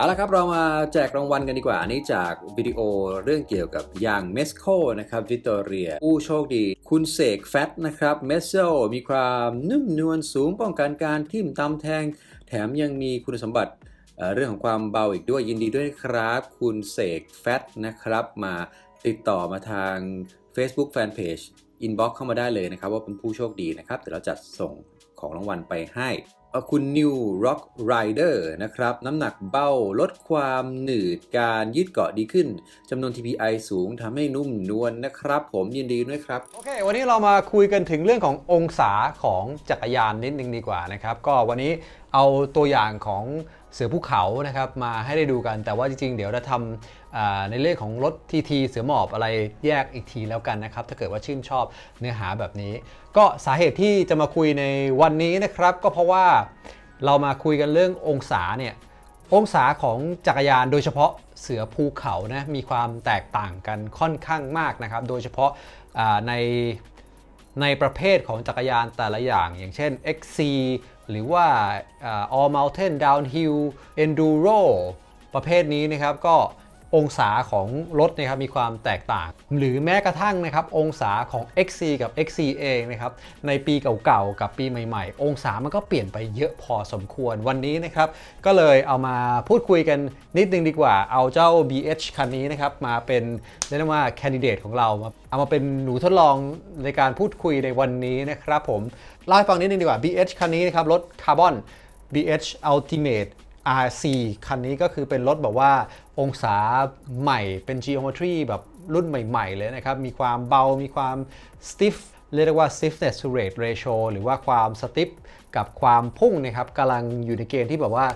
เอาละครับเรามาแจกรางวัลกันดีกว่าอันนี้จากวิดีโอเรื่องเกี่ยวกับยางเมสโคนะครับวิตอเรียผู้โชคดี คุณเสกแฟตนะครับเมสโซมีความนุ่มนวลสูงป้องกันการทิ่มตำแทง แถมยังมีคุณสมบัติเรื่องของความเบาอีกด้วยยินดีด้วยนะครับ คุณเสกแฟตนะครับ มาติดต่อมาทาง Facebook Fanpage Inbox เข้ามาได้เลยนะครับ ว่าเป็นผู้โชคดีนะครับเดี๋ยวเราจัดส่งของรางวัลไปให้ คุณนิวร็อกไรเดอร์นะครับ น้ำหนักเบาลดความหนืดการยืดเกาะดีขึ้นจำนวน TPI สูงทำให้นุ่มนวลนะครับ ผมยินดีด้วยครับ โอเค วันนี้เรามาคุยกันถึงเรื่องขององศาของจักรยานนิดนึงดีกว่านะครับ ก็วันนี้เอาตัวอย่างของ เสือภูเขานะครับมาให้ได้ดูกัน แต่ว่าจริงๆ เดี๋ยวจะทำในเรื่องของรถทีทีเสือหมอบอะไรแยกอีกทีแล้วกันนะครับ ถ้าเกิดว่าชื่นชอบเนื้อหาแบบนี้ ก็สาเหตุที่จะมาคุยในวันนี้นะครับ ก็เพราะว่าเรามาคุยกันเรื่ององศาเนี่ยองศาของจักรยานโดยเฉพาะเสือภูเขานะมีความแตกต่างกันค่อนข้างมากนะครับ โดยเฉพาะใน ในประเภทของจักรยานแต่ละอย่าง อย่างเช่น XC หรือว่า All Mountain Downhill Enduro ประเภทนี้นะครับก็ องศาของรถนะครับมีความแตกต่าง หรือแม้กระทั่งนะครับองศาของ XC กับ XC เองนะครับในปีเก่าๆกับปีใหม่ๆ องศามันก็เปลี่ยนไปเยอะพอสมควรวันนี้นะครับก็เลยเอามาพูดคุยกันนิดนึงดีกว่า เอาเจ้า BH คันนี้นะครับมาเป็นเรียกได้ว่าแคนดิเดตของเรามาเอามาเป็นหนูทดลองในการพูดคุยในวันนี้นะครับผมเล่าให้ฟังนิดนึงดีกว่า BH คันนี้นะครับรถคาร์บอน BH Ultimate RC คันนี้ก็คือเป็นรถแบบว่าองศาใหม่เป็น geometry แบบรุ่นใหม่ ๆ เลยนะครับ มีความเบา มีความ stiff เรียกว่า stiffness to rate ratio หรือว่าความ stiff กับความพุ่งนะครับกำลังอยู่ในเกณฑ์ที่แบบว่า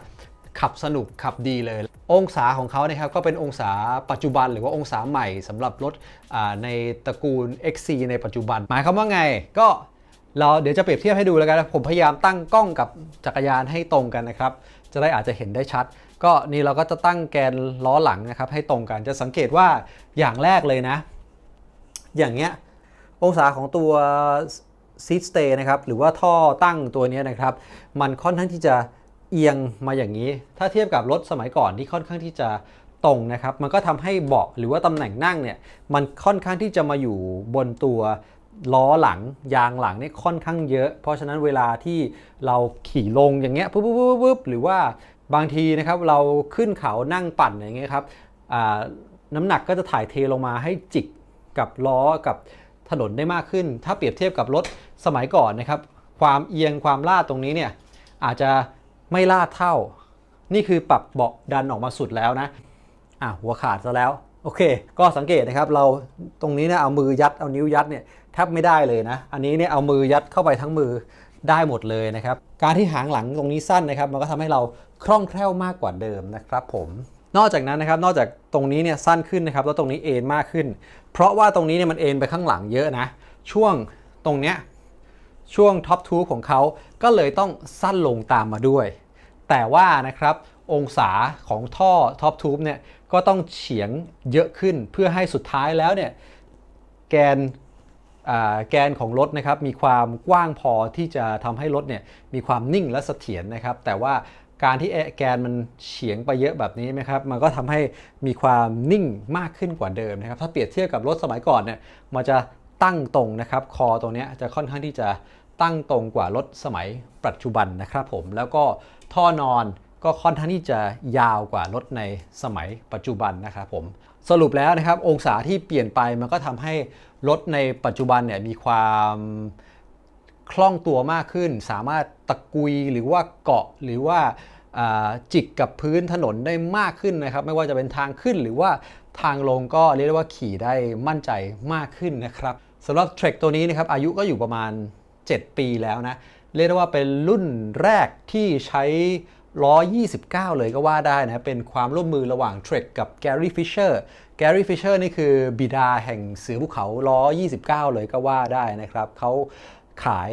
ขับสนุกขับดีเลย องศาของเขานะครับก็เป็นองศาปัจจุบันหรือว่าองศาใหม่สำหรับรถในตระกูล XC ในปัจจุบัน หมายความว่าไงก็ เราเดี๋ยวจะเปรียบเทียบให้ดูแล้วกันนะผมพยายามตั้งกล้องกับจักรยานให้ตรงกันนะครับ จะได้อาจจะเห็นได้ชัด ก็นี่เราก็จะตั้งแกนล้อหลังนะครับ ให้ตรงกันจะสังเกตว่าอย่างแรกเลยนะ อย่างเงี้ยองศาของตัว seat stay นะครับหรือว่าท่อตั้งตัวนี้นะครับ มันค่อนข้างที่จะเอียงมาอย่างนี้ ถ้าเทียบกับรถสมัยก่อนที่ค่อนข้างที่จะตรงนะครับ มันก็ทำให้เบาะหรือว่าตำแหน่งนั่งเนี่ยมันค่อนข้างที่จะมาอยู่บนตัว ล้อหลังยางหลังนี่ค่อนข้างเยอะ เพราะฉะนั้นเวลาที่เราขี่ลงอย่างเงี้ยปุ๊บปุ๊บปุ๊บปุ๊บหรือว่าบางทีนะครับเราขึ้นเขานั่งปั่นอย่างเงี้ยครับน้ำหนักก็จะถ่ายเทลงมาให้จิกกับล้อกับถนนได้มากขึ้น ถ้าเปรียบเทียบกับรถสมัยก่อนนะครับ ความเอียงความลาดตรงนี้เนี่ยอาจจะไม่ลาดเท่า นี่คือปรับเบาะดันออกมาสุดแล้วนะอะหัวขาดซะแล้ว โอเค ก็สังเกตนะครับเราตรงนี้เนี่ยเอามือยัดเอานิ้วยัดเนี่ย แทบไม่ได้เลยนะ อันนี้เนี่ยเอามือยัดเข้าไปทั้งมือได้หมดเลยนะครับ การที่หางหลังตรงนี้สั้นนะครับ มันก็ทำให้เราคล่องแคล่วมากกว่าเดิมนะครับ ผม นอกจากนั้นนะครับ นอกจากตรงนี้เนี่ยสั้นขึ้นนะครับ แล้วตรงนี้เอ็นมากขึ้น เพราะว่าตรงนี้เนี่ยมันเอ็นไปข้างหลังเยอะนะ ช่วงตรงเนี้ยช่วงท็อปทูของเขาก็เลยต้องสั้นลงตามมาด้วย แต่ว่านะครับองศาของท่อท็อปทูบเนี่ยก็ต้องเฉียงเยอะขึ้นเพื่อให้สุดท้ายแล้วเนี่ยแกน แกนของรถนะครับมีความกว้างพอที่จะทำให้รถเนี่ยมีความนิ่งและเสถียรนะครับ แต่ว่าการที่แกนมันเฉียงไปเยอะแบบนี้นะครับ มันก็ทำให้มีความนิ่งมากขึ้นกว่าเดิมนะครับ ถ้าเปรียบเทียบกับรถสมัยก่อนเนี่ยมันจะตั้งตรงนะครับ คอตรงนี้จะค่อนข้างที่จะตั้งตรงกว่ารถสมัยปัจจุบันนะครับผมแล้วก็ท่อนอน ก็ค่อนข้างที่จะยาวกว่ารถในสมัยปัจจุบันนะครับผมสรุปแล้วนะครับองศาที่เปลี่ยนไปมันก็ทำให้รถในปัจจุบันเนี่ยมีความคล่องตัวมากขึ้น สามารถตะกุยหรือว่าเกาะหรือว่าอ่าจิกกับพื้นถนนได้มากขึ้นนะครับ ไม่ว่าจะเป็นทางขึ้นหรือว่าทางลงก็เรียกได้ว่าขี่ได้มั่นใจมากขึ้นนะครับสำหรับ Trek ตัวนี้นะครับอายุก็อยู่ประมาณ 7 ปีแล้วนะ เรียกได้ว่าเป็นรุ่นแรกที่ใช้ ล้อ29 เลยก็ว่าได้นะเป็นความร่วมมือระหว่าง Trek กับ Gary Fisher Gary Fisher นี่คือบิดาแห่งเสือภูเขาล้อ29 เลยก็ว่าได้นะครับเขาขาย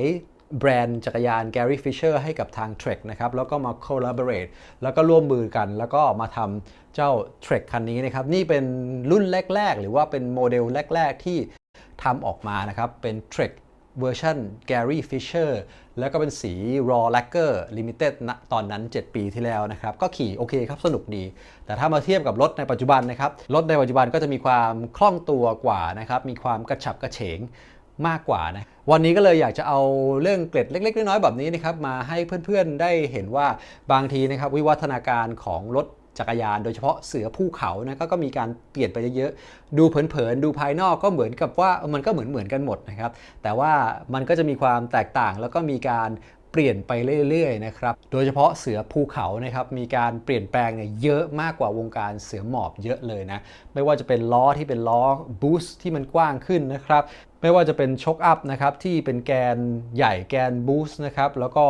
แบรนด์จักรยาน Gary Fisher ให้กับทาง Trek นะครับแล้วก็มา collaborate แล้วก็ร่วมมือกัน แล้วก็มาทำเจ้า Trek คันนี้นะครับ นี่เป็นรุ่นแรก ๆ หรือว่าเป็นโมเดลแรก ๆ ที่ทำออกมานะครับ เป็น Trek เวอร์ชัน Gary Fisher แล้วก็เป็นสี Raw Lacquer Limited ณตอนนั้น 7 ปีที่แล้วนะครับ ก็ขี่โอเคครับ สนุกดี แต่ถ้ามาเทียบกับรถในปัจจุบันนะครับ รถในปัจจุบันก็จะมีความคล่องตัวกว่านะครับ มีความกระฉับกระเฉงมากกว่านะ วันนี้ก็เลยอยากจะเอาเรื่องเกร็ดเล็ก ๆ น้อยๆแบบนี้นะครับ มาให้เพื่อนๆได้เห็นว่าบางทีนะครับ วิวัฒนาการของรถ จักรยาน โดยเฉพาะเสือภูเขานะกก็มีการเปลี่ยนไปเยอะๆดูเผินๆดูภายนอกก็เหมือนกับว่ามันก็เหมือนเหมือนๆกันหมดนะครับแต่ว่ามันก็จะมีความแตกต่างแล้วก็มีการเปลี่ยนไปเรื่อยๆนะครับ โดยเฉพาะเสือภูเขานะครับ มีการเปลี่ยนแปลงเนี่ยเยอะมากกว่าวงการเสือหมอบเยอะเลยนะ ไม่ว่าจะเป็นล้อที่เป็นล้อบูสต์ที่มันกว้างขึ้นนะครับ ไม่ว่าจะเป็นช็อคอัพนะครับที่เป็นแกนใหญ่แกนบูสต์นะครับแล้วก็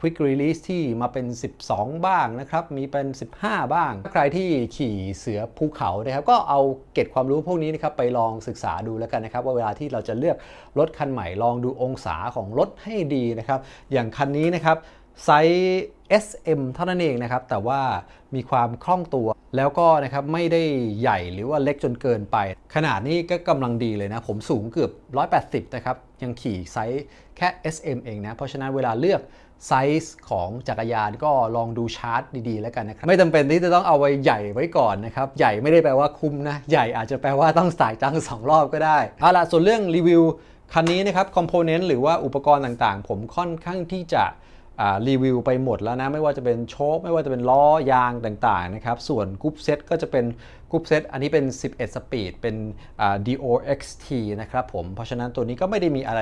ควิกรีลิสที่มาเป็น 12 บ้างนะครับมีเป็น 15 บ้าง ใครที่ขี่เสือภูเขานะครับก็เอาเก็บความรู้พวกนี้นะครับไปลองศึกษาดูแล้วกันนะครับว่าเวลาที่เราจะเลือกรถคันใหม่ลองดูองศาของรถให้ดีนะครับอย่างคันนี้นะครับ ไซส์ SM เท่านั้นเองนะครับ แต่ว่ามีความคล่องตัว แล้วก็นะครับไม่ได้ใหญ่หรือว่าเล็กจนเกินไป ขนาดนี้ก็กำลังดีเลยนะ ผมสูงเกือบ 180 นะครับ ยังขี่ไซส์แค่ SM เองนะ เพราะฉะนั้นเวลาเลือกไซส์ของจักรยานก็ลองดูชาร์ตดี ๆ แล้วกันนะครับ ไม่จำเป็นที่จะต้องเอาไว้ใหญ่ไว้ก่อนนะครับ ใหญ่ไม่ได้แปลว่าคุ้มนะ ใหญ่อาจจะแปลว่าต้องสายจังสองรอบก็ได้เอาล่ะส่วนเรื่องรีวิวคันนี้นะครับคอมโพเนนต์หรือว่าอุปกรณ์ต่างๆ ผมค่อนข้างที่จะ รีวิวไปหมดแล้วนะ ไม่ว่าจะเป็นโชคไม่ว่าจะเป็นล้อยางต่างๆนะครับ ส่วนกรุ๊ปเซตก็จะเป็นกรุ๊ปเซตอันนี้เป็น 11 สปีด เป็น DOXT นะครับผม เพราะฉะนั้นตัวนี้ก็ไม่ได้มีอะไร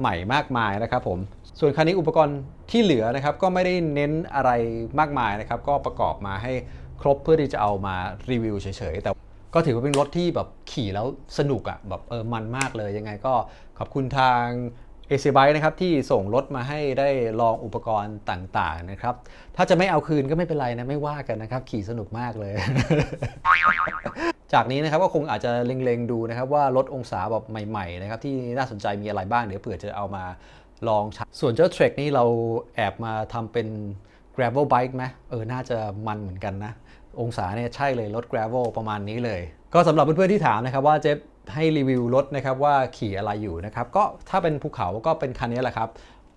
ใหม่มากมายนะครับผม ส่วนคันนี้อุปกรณ์ที่เหลือนะครับ ก็ไม่ได้เน้นอะไรมากมายนะครับ ก็ประกอบมาให้ครบเพื่อที่จะเอามารีวิวเฉยๆ แต่ก็ถือว่าเป็นรถที่แบบขี่แล้วสนุกอะ่ะแบบเออมันมากเลยยังไงก็ขอบคุณทาง เอเ b ไบนะครับที่ส่งรถมาให้ได้ลองอุปกรณ์ต่างๆนะครับถ้าจะไม่เอาคืนก็ไม่เป็นไรนะไม่ว่ากันนะครับขี่สนุกมากเลย จากนี้นะครับก็คงอาจจะเล็งๆดูนะครับว่ารถองศาแบบใหม่ๆนะครับที่น่าสนใจมีอะไรบ้างเดี๋ยวเผื่อจะเอามาลองใช้ส่วนเจ้า Trek นี่เราแอบมาทำเป็น gravel bike ไหมเออน่าจะมันเหมือนกันนะ องศาเนี่ยใช่เลยรถ gravel ประมาณนี้เลย ก็สำหรับเพื่อนๆที่ถามนะครับว่าเจฟให้รีวิวรถนะครับว่าขี่อะไรอยู่นะครับ ก็ถ้าเป็นภูเขาก็เป็นคันนี้แหละครับ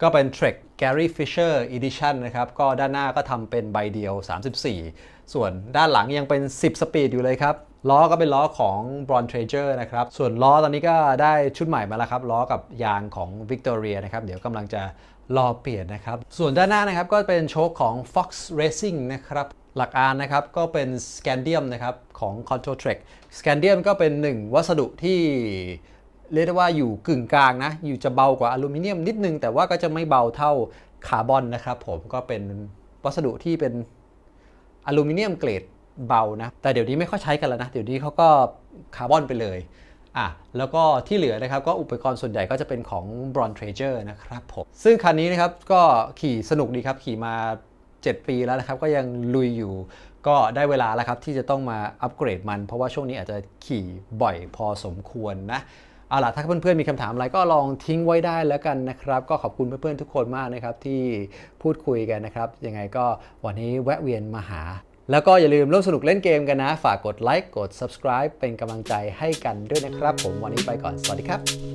ก็เป็น Trek Gary Fisher Edition นะครับ ก็ด้านหน้าก็ทำเป็นใบเดียว 34 ส่วนด้านหลังยังเป็น 10 สปีดอยู่เลยครับ ล้อก็เป็นล้อของ b r o n Trager นะครับ ส่วนล้อตอนนี้ก็ได้ชุดใหม่มาแล้วครับ ล้อกับยางของ Victoria นะครับ เดี๋ยวกำลังจะรอเปลี่ยนนะครับ ส่วนด้านหน้านะครับก็เป็นโชคของ Fox Racing นะครับ หลักอานนะครับก็เป็น Scandium นะครับของ Control Trek Scandium ก็เป็นหนึ่งวัสดุที่เรียกได้ว่าอยู่กึ่งกลางนะ อยู่จะเบากว่าอลูมิเนียมนิดนึง แต่ว่าก็จะไม่เบาเท่าคาร์บอนนะครับผมก็เป็นวัสดุที่เป็นอลูมิเนียมเกรดเบานะ แต่เดี๋ยวนี้ไม่ค่อยใช้กันแล้วนะ เดี๋ยวนี้เขาก็คาร์บอนไปเลยอะแล้วก็ที่เหลือนะครับก็อุปกรณ์ส่วนใหญ่ก็จะเป็นของ b r o n Trager นะครับผมซึ่งคันนี้นะครับก็ขี่สนุกดีครับขี่มา 7 ปีแล้วนะครับก็ยังลุยอยู่ก็ได้เวลาแล้วครับที่จะต้องมาอัปเกรดมัน เพราะว่าช่วงนี้อาจจะขี่บ่อยพอสมควรนะเอาล่ะถ้าเพื่อนๆมีคำถามอะไรก็ลองทิ้งไว้ได้แล้วกันนะครับ ก็ขอบคุณเพื่อนๆทุกคนมากนะครับที่พูดคุยกันนะครับยังไงก็วันนี้แวะเวียนมาหา แล้วก็อย่าลืมร่วมสนุกเล่นเกมกันนะ ฝากกดไลค์กด subscribe เป็นกำลังใจให้กันด้วยนะครับ ผมวันนี้ไปก่อนสวัสดีครับ